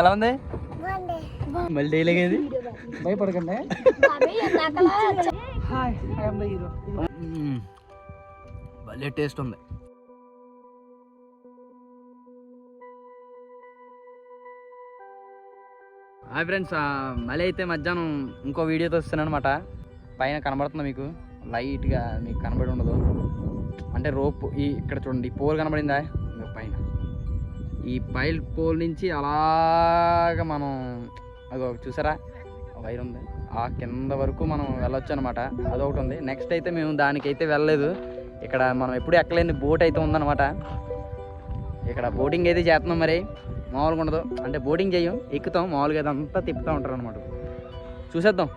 ఎలా ఉంది? మళ్ళీ డైలాగ్ ఏది? భయపడకండి. Hi I'm the hero hmm. భలే టేస్ట్ ఉంది. హాయ్ ఫ్రెండ్స్ మళ్ళీ అయితే మధ్యాహ్నం ఇంకో వీడియోతో వస్తున్నాను అనమాట పైన కనబడుతుంది మీకు? లైట్గా మీకు కనబడి ఉండదు. అంటే రోప్ ఈ ఇక్కడ చూడండి ఈ పోల్ కనబడిందా? పైన. ఈ పైల్ పోల్ నుంచి అలాగా మనం అదో చూసారా? వైర్ ఉంది. ఆ కింద వరకు మనం వెళ్ళొచ్చు అనమాట అదొకటి ఉంది. నెక్స్ట్ అయితే మేము దానికైతే వెళ్ళలేదు. ఇక్కడ మనం ఎప్పుడు ఎక్కలేని బోట్ అయితే ఉందన్నమాట. ఇక్కడ బోటింగ్ అయితే చేస్తున్నాం మరి. మామూలుగా ఉండదు. అంటే బోటింగ్ చేయం ఎక్కుతాం. మామూలుగా అదంతా తిప్పుతూ ఉంటారు అనమాట చూసేద్దాం.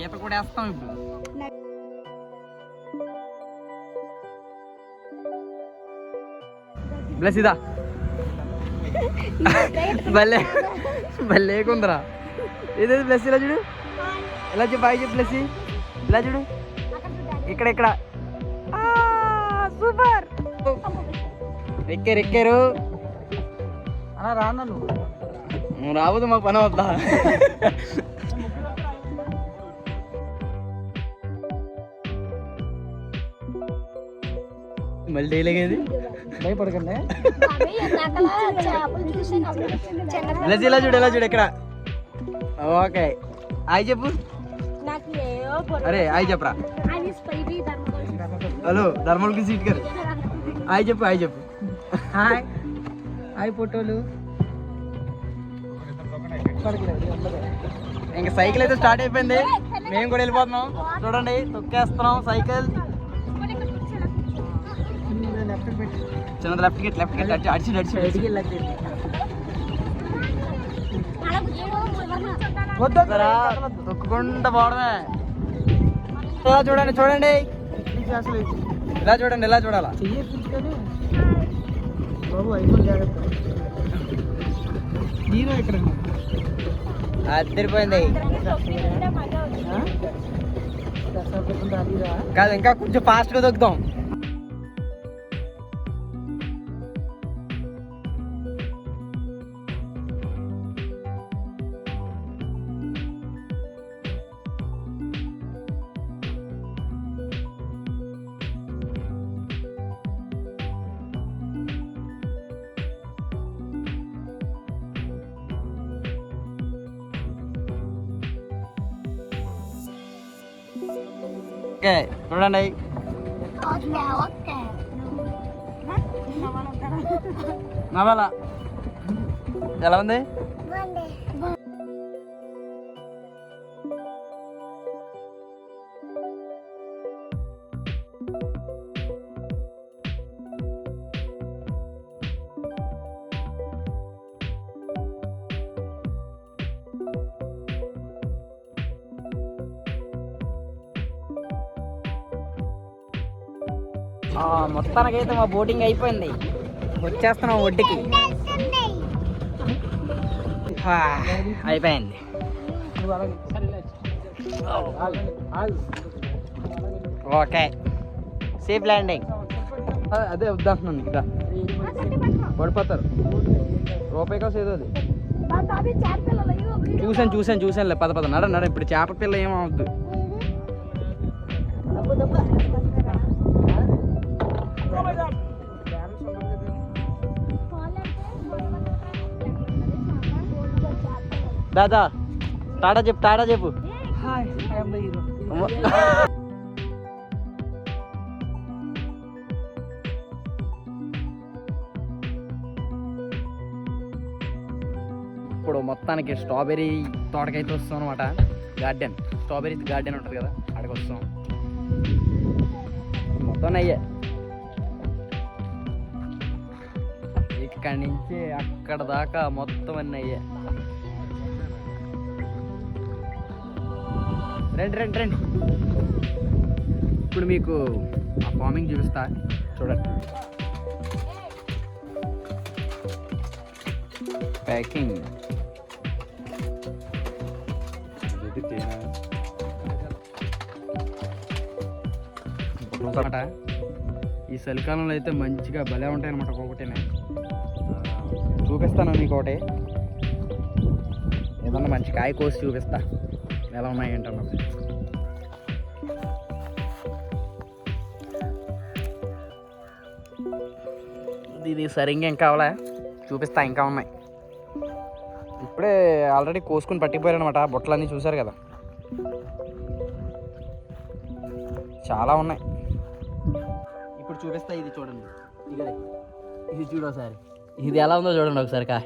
ఈత కూడా వేస్తాం ఇప్పుడు. ప్లస్ ఇదా? భలే భలే కుందరా. ఏదేది ప్లస్ ఇలా చూడు? ఇలా చెప్పు బాయ్ చెప్పు ప్లస్ ఇలా చూడు. ఇక్కడ ఇక్కడ. సూపర్. ఎక్కారు ఎక్కారు. అలా రానా నువ్వు. నువ్వు రావద్దు మా పని వద్దా? మళ్ళీ డైలాగ్ ఏది? భయపడకండి. ఇలా చూడు ఇలా చూడు ఇక్కడ. ఓకే. హాయ్ చెప్పు. అరే హాయ్ చెప్పరా. హలో ధర్మల్కి సీట్ గారు హాయ్ చెప్పు హాయ్ చెప్పు. హాయ్. హాయ్ ఫోటోలు. ఇంకా సైకిల్ అయితే స్టార్ట్ అయిపోయింది. మేము కూడా వెళ్ళిపోతున్నాం. చూడండి తొక్కేస్తున్నాం సైకిల్. చిన్నది లెఫ్ట్కి లెఫ్ట్కి అడిచి అడిచి అడిచి తొక్కుకుంటా పోవడమే. చూడండి చూడండి. ఇలా చూడండి ఇలా చూడాలా? బాబు జాగ్రత్త హీరో హీరో కాదు ఇంకా కొంచెం ఫాస్ట్గా దొక్కుతాం ఓకే చూడండి. నవల. ఎలా ఉంది? మొత్తానికైతే మా బోటింగ్ అయిపోయింది. వచ్చేస్తున్నాం ఒడ్డుకి. అయిపోయింది. ఓకే. సేఫ్ ల్యాండింగ్ అదే వద్దంటున్నాను ఇదా. పడిపోతారు. రూపాయి కోసం ఏదో అది. చూసాను చూసాను చూసానులే పద పద. నడ నడ. ఇప్పుడు చేప పిల్ల ఏమవుద్దు. దాదా టాటా చెప్పు టాటా చెప్పు. హాయ్ ఐఎమ్ ద హీరో అమ్మ. ఇప్పుడు మొత్తానికి స్ట్రాబెర్రీ తోటకైతే వస్తాం అనమాట గార్డెన్. స్ట్రాబెర్రీ గార్డెన్ ఉంటుంది కదా అక్కడికి వస్తాం. మొత్తం అయ్యే అక్కడి నుంచి అక్కడ దాకా మొత్తం అన్నీ అయ్యే. రండి రండి రండి. ఇప్పుడు మీకు ఆ ఫార్మింగ్ చూపిస్తా. చూడండి. ప్యాకింగ్ ఈ చలికాలంలో అయితే మంచిగా భలే ఉంటాయి అనమాట ఒక్కొక్కటినే చూపిస్తాను మీకు ఒకటి ఏదన్నా మంచి కాయ కోసి చూపిస్తా. ఎలా ఉన్నాయి ఏంటన్నా. ఇది సరిగ్గా ఇంకా కావాలా? చూపిస్తా ఇంకా ఉన్నాయి. ఇప్పుడే ఆల్రెడీ కోసుకుని పట్టిపోయారు అనమాట బుట్టలన్నీ చూసారు కదా. చాలా ఉన్నాయి. ఇప్పుడు చూపిస్తా ఇది చూడండి. ఇగదే ఇది చూడోసారి ఇది ఎలా ఉందో చూడండి ఒకసారి కా.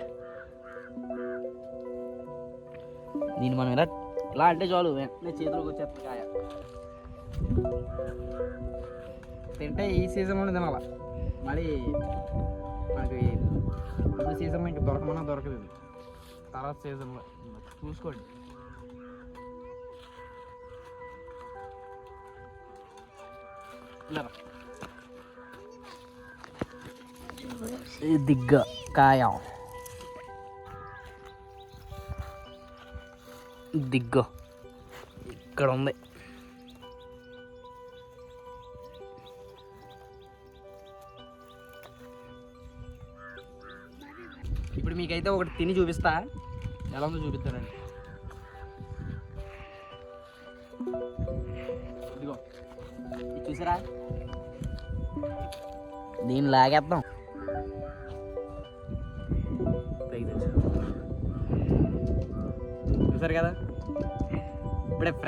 దీన్ని మనం ఇలా ఇలా అంటే చాలు వెంటనే చేతిలోకి వచ్చేస్తుంది కాయ. తింటే ఈ సీజన్లోనే తినాల? మళ్ళీ మనకి ముందు సీజన్ ఇంకా దొరకమన్నా దొరకదు తర్వాత సీజన్లో చూసుకోండి. ఇలా దిగ్గ కాయ. దిగ్గ. ఇక్కడ ఉంది. ఇప్పుడు మీకైతే ఒకటి తిని చూపిస్తా. ఎలా ఉందో చూపిస్తానండి. ఇదిగో. చూసారా? దీన్ని లాగేద్దాం.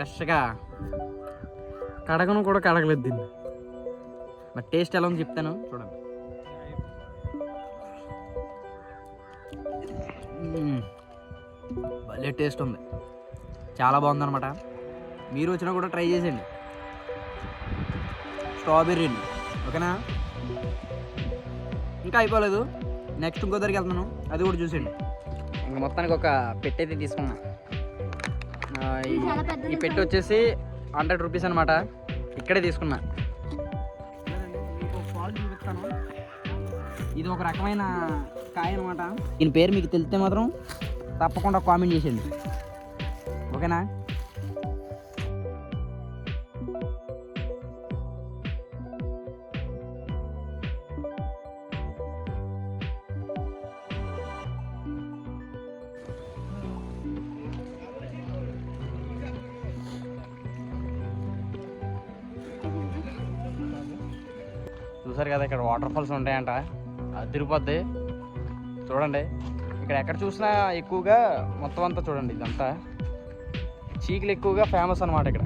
ఫ్రెష్గా. కడగను కూడా కడగలేదు దీన్ని. మరి టేస్ట్ ఎలా ఉంది చెప్తాను చూడండి. భలే టేస్ట్ ఉంది. చాలా బాగుందన్నమాట. మీరు వచ్చినా కూడా ట్రై చేసేయండి. అండి. ఓకేనా? ఇంకా అయిపోలేదు. నెక్స్ట్ ఇంకో దగ్గరికి వెళ్తున్నాను. అది కూడా చూసేయండి. ఇంకా మొత్తానికి ఒక పెట్టేది తీసుకున్నాను ఈ- పెట్టి వచ్చేసి హండ్రెడ్ రూపీస్ అనమాట ఇక్కడే తీసుకున్నా. ఇది ఒక రకమైన కాయ అనమాట దీని పేరు మీకు తెలిస్తే మాత్రం తప్పకుండా కామెంట్ చేసేయండి. ఓకేనా? చూసారు కదా ఇక్కడ వాటర్ ఫాల్స్ ఉంటాయంట. అది తిరుపతి. చూడండి. ఇక్కడ ఎక్కడ చూసినా ఎక్కువగా మొత్తం అంతా చూడండి ఇదంతా. చీకులు ఎక్కువగా ఫేమస్ అనమాట ఇక్కడ.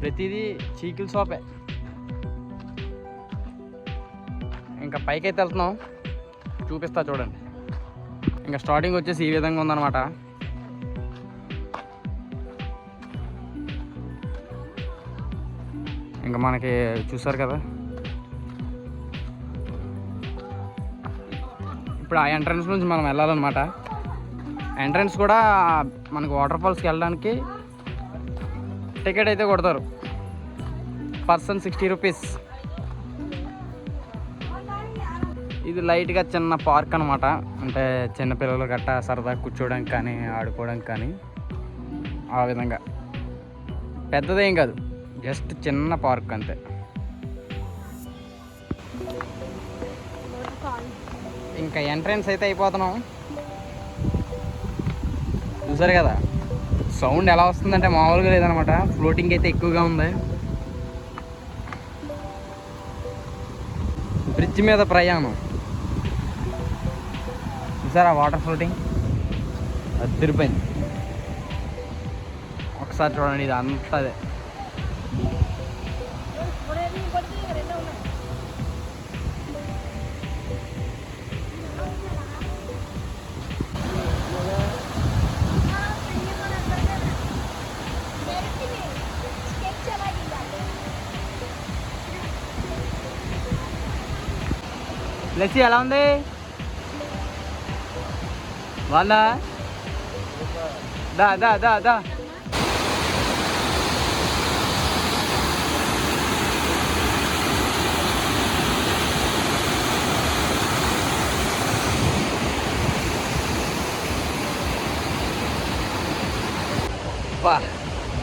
ప్రతిదీ చీకుల షాపే ఇంకా పైకైతే వెళ్తున్నాం. చూపిస్తా చూడండి. ఇంకా స్టార్టింగ్ వచ్చేసి ఈ విధంగా ఉందన్నమాట. ఇంకా మనకి చూసారు కదా? ఇప్పుడు ఆ ఎంట్రన్స్ నుంచి మనం వెళ్ళాలన్నమాట. ఎంట్రన్స్ కూడా మనకు వాటర్ ఫాల్స్కి వెళ్ళడానికి టికెట్ అయితే కొడతారు. పర్సన్ సిక్స్టీ రూపీస్ ఇది లైట్గా చిన్న పార్క్ అనమాట అంటే చిన్నపిల్లలు గట్టా సరదా కూర్చోవడానికి కానీ ఆడుకోవడానికి కానీ ఆ విధంగా. పెద్దదేం కాదు. జస్ట్ చిన్న పార్క్ అంతే. ఇంకా ఎంట్రన్స్ అయితే అయిపోతున్నాం. చూసారు కదా? సౌండ్ ఎలా వస్తుందంటే మామూలుగా లేదనమాట. ఫ్లోటింగ్ అయితే ఎక్కువగా ఉంది. బ్రిడ్జ్ మీద ప్రయాణం. చూసారా వాటర్ ఫ్లోటింగ్? అది తిరిపోయింది ఒకసారి చూడండి ఇది అంతదే లస్సీ ఎలా ఉంది? వాళ్ళ దా దా దా దా.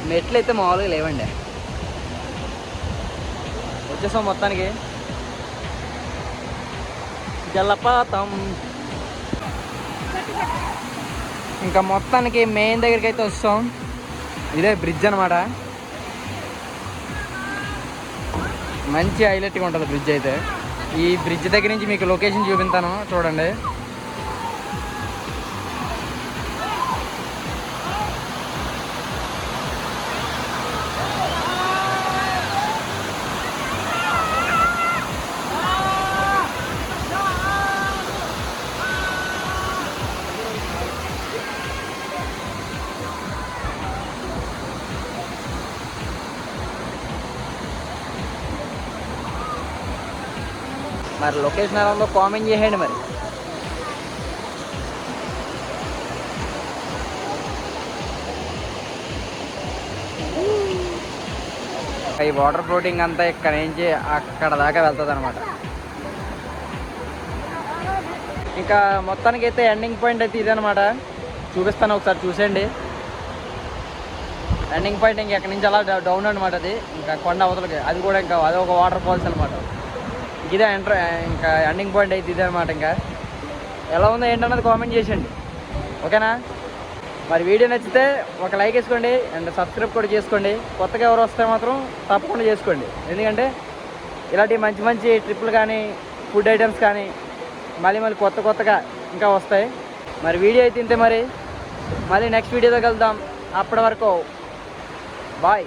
మెట్లు అయితే మామూలుగా లేవండి. వచ్చేసాం మొత్తానికి. జలపాతం. ఇంకా మొత్తానికి మెయిన్ దగ్గరికి అయితే వస్తాం. ఇదే బ్రిడ్జ్ అనమాట మంచి హైలైట్గా ఉంటుంది బ్రిడ్జ్ అయితే. ఈ బ్రిడ్జ్ దగ్గర నుంచి మీకు లొకేషన్ చూపిస్తాను చూడండి. మరి లొకేషన్ ఎలా ఉందో కామెంట్ చేయండి మరి. ఈ వాటర్ ఫ్లోటింగ్ అంతా ఇక్కడ నుంచి అక్కడ దాకా వెళ్తుంది అనమాట ఇంకా మొత్తానికి అయితే ఎండింగ్ పాయింట్ అయితే ఇదనమాట చూపిస్తాను ఒకసారి చూసేయండి. ఎండింగ్ పాయింట్ ఇంకా ఎక్కడి నుంచి అలా డౌన్ అనమాట అది. ఇంకా కొండ అవతలకి. అది కూడా ఇంకా అది ఒక వాటర్ ఫాల్స్ అనమాట ఇదే ఎంటర్ ఇంకా ఎండింగ్ పాయింట్ అయితే ఇదే అనమాట ఇంకా. ఎలా ఉందో ఏంటన్నది కామెంట్ చేసేయండి. ఓకేనా? మరి వీడియో నచ్చితే ఒక లైక్ వేసుకోండి అండ్ సబ్స్క్రైబ్ కూడా చేసుకోండి. కొత్తగా ఎవరు వస్తే మాత్రం తప్పకుండా చేసుకోండి. ఎందుకంటే ఇలాంటి మంచి మంచి ట్రిప్పులు కానీ ఫుడ్ ఐటమ్స్ కానీ మళ్ళీ మళ్ళీ కొత్త కొత్తగా ఇంకా వస్తాయి. మరి వీడియో అయితే ఇంతే మరి. మళ్ళీ నెక్స్ట్ వీడియోతో కలుద్దాం. అప్పటి వరకు బాయ్